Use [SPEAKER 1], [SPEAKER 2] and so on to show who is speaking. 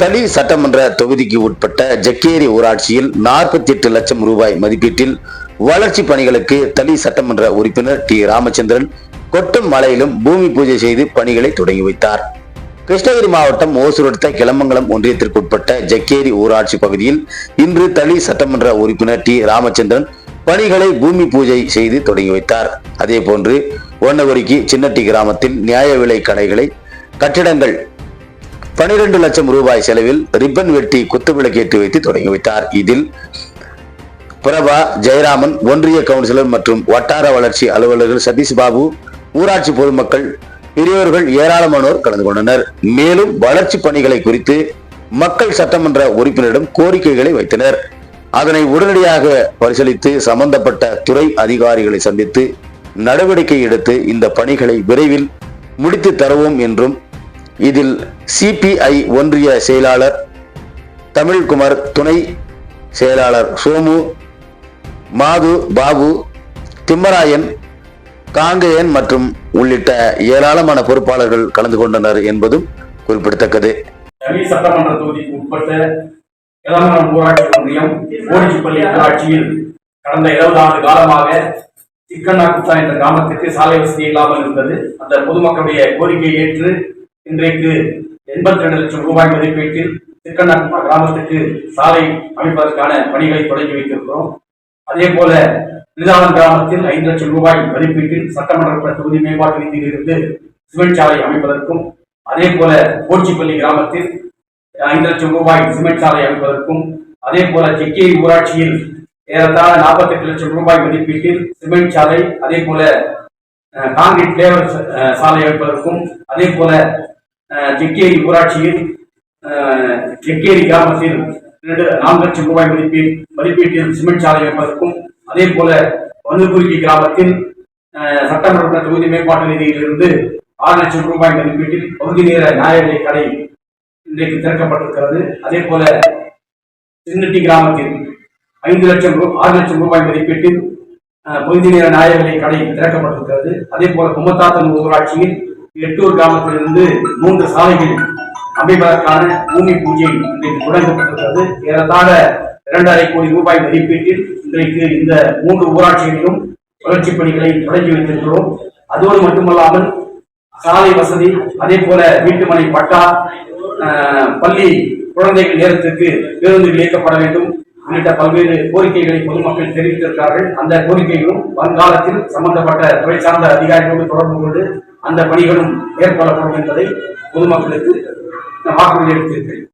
[SPEAKER 1] தளி சட்டமன்ற தொகுதிக்கு உட்பட்ட ஜக்கேரி ஊராட்சியில் நாற்பத்தி எட்டு லட்சம் ரூபாய் மதிப்பீட்டில் வளர்ச்சி பணிகளுக்கு தளி சட்டமன்ற உறுப்பினர் டி. ராமச்சந்திரன் கொட்டும் மலையிலும் பூமி பூஜை செய்து பணிகளை தொடங்கி வைத்தார். கிருஷ்ணகிரி மாவட்டம் ஓசூர் அடுத்த கிளமங்கலம் ஒன்றியத்திற்குட்பட்ட ஜக்கேரி ஊராட்சி பகுதியில் இன்று தளி சட்டமன்ற உறுப்பினர் டி. ராமச்சந்திரன் பணிகளை பூமி பூஜை செய்து தொடங்கி வைத்தார். அதே போன்று ஒன்னகுடிக்கு சின்னட்டி கிராமத்தில் நியாய விலை கடைகளை கட்டிடங்கள் பனிரெண்டு லட்சம் ரூபாய் செலவில் ரிப்பன் வெட்டி குத்துவிளக்கேற்றி வைத்து தொடங்கி வைத்தார். இதில் பிரபா ஜெயராமன் ஒன்றிய கவுன்சிலர் மற்றும் வட்டார வளர்ச்சி அலுவலர்கள் சதீஷ் பாபு ஊராட்சி பொதுமக்கள் பெரியோர்கள் ஏராளமானோர் கலந்து கொண்டனர். மேலும் வளர்ச்சி பணிகளை குறித்து மக்கள் சட்டமன்ற உறுப்பினரிடம் கோரிக்கைகளை வைத்தனர். அதனை உடனடியாக பரிசீலித்து சம்பந்தப்பட்ட துறை அதிகாரிகளை சந்தித்து நடவடிக்கை எடுத்து இந்த பணிகளை விரைவில் முடித்து தருவோம் என்றும் இதில் சிபிஐ ஒன்றிய செயலாளர் தமிழ்குமார் துணை செயலாளர் சோமு மாது பாபு திம்மராயன் காங்கேயன் மற்றும் உள்ளிட்ட ஏராளமான பொறுப்பாளர்கள் கலந்து கொண்டனர் என்பதும் குறிப்பிடத்தக்கது.
[SPEAKER 2] சட்டமன்ற தொகுதிக்கு உட்பட்ட இளமரம் ஊராட்சி ஒன்றியம் ஓடிச்சிப்பள்ளி நகராட்சியில் கடந்த இருபது ஆண்டு காலமாக சிக்கண்ணாக்குத்தா என்ற கிராமத்திற்கு சாலை வசதி இல்லாமல் இருந்தது. அந்த பொதுமக்களுடைய கோரிக்கையை ஏற்று இன்றைக்கு எண்பத்தி ரெண்டு லட்சம் ரூபாய் மதிப்பீட்டில் சிக்கண்ணாக்குத்தா கிராமத்துக்கு சாலை அமைப்பதற்கான பணிகளை தொடங்கி வைத்திருக்கிறோம். அதே போல நிதானம் கிராமத்தில் ஐந்து லட்சம் ரூபாய் மதிப்பீட்டில் சட்டமன்ற தொகுதி மேம்பாட்டு நிதியிலிருந்து சிமெண்ட் சாலை அமைப்பதற்கும் அதே போல கோச்சிப்பள்ளி கிராமத்தில் ஐந்து லட்சம் ரூபாய் சிமெண்ட் சாலை அமைப்பதற்கும் அதே போல செக்கேரி ஊராட்சியில் ஏறத்தாழ நாற்பத்தெட்டு லட்சம் ரூபாய் மதிப்பீட்டில் சிமெண்ட் சாலை அதே போல அஹ், கான்கிரீட் சாலை அமைப்பதற்கும் அதே போல அஹ், செக்கேரி ஊராட்சியில் அஹ், செக்கேரி கிராமத்தில் இரண்டு நான்கு லட்சம் ரூபாய் மதிப்பீடு மதிப்பீட்டில் சிமெண்ட் சாலை அமைப்பதற்கும் அதே போல வனுகுருக்கி கிராமத்தில் சட்டமன்ற தொகுதி மேம்பாட்டு நிதியிலிருந்து ஆறு லட்சம் ரூபாய் மதிப்பீட்டில் பகுதி நேர நியாய கடை இன்றைக்கு திறக்கப்பட்டிருக்கிறது. அதே போல சின்னட்டி கிராமத்தில் ஐந்து லட்சம் ஆறு லட்சம் ரூபாய் மதிப்பீட்டில் அஹ், பகுதி நேர நியாய விலைக் கடை திறக்கப்பட்டிருக்கிறது. அதே போல கும்பத்தாத்தன் ஊராட்சியில் எட்டூர் கிராமத்திலிருந்து மூன்று சாலைகள் அமைப்பதற்கான பூமி பூஜை இன்றைக்கு தொடங்கப்பட்டிருக்கிறது. ஏறத்தாழ இரண்டரை கோடி ரூபாய் மதிப்பீட்டில் இன்றைக்கு இந்த மூன்று ஊராட்சிகளிலும் வளர்ச்சிப் பணிகளை தொடங்கி வைத்திருக்கிறோம். அதோடு மட்டுமல்லாமல் சாலை வசதி அதே போல வீட்டுமனை பட்டா பள்ளி குழந்தைகள் நேரத்திற்கு பேருந்துகள் இயக்கப்பட வேண்டும். உள்ளிட்ட பல்வேறு கோரிக்கைகளை பொதுமக்கள் தெரிவித்திருக்கிறார்கள். அந்த கோரிக்கைகளும் வருங்காலத்தில் சம்பந்தப்பட்ட துறை சார்ந்த அதிகாரிகளோடு தொடர்பு கொண்டு அந்த பணிகளும் மேற்கொள்ளப்படும் என்பதை பொதுமக்களுக்கு வாக்குறுதி அளித்திருக்கிறேன்.